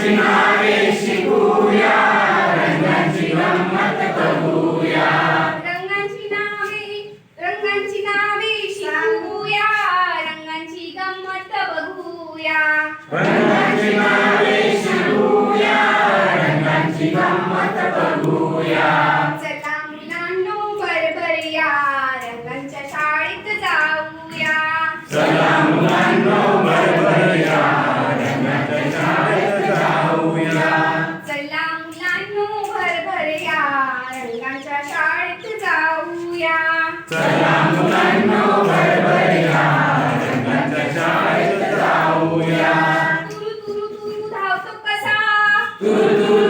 रंगाची नावे शिकूया रंगाची गंमत करूया रंगांची नावे रंगांची नावे शिकूया रंगांची गंमत बघूया. रंगाची नावे शिकूया रंगांची गंमत बघूया चला मुलांना बळबळूया रंगांच्या शाळेत जाऊया तुरु तुरु तुरु धावतो कसा तुरु तुरु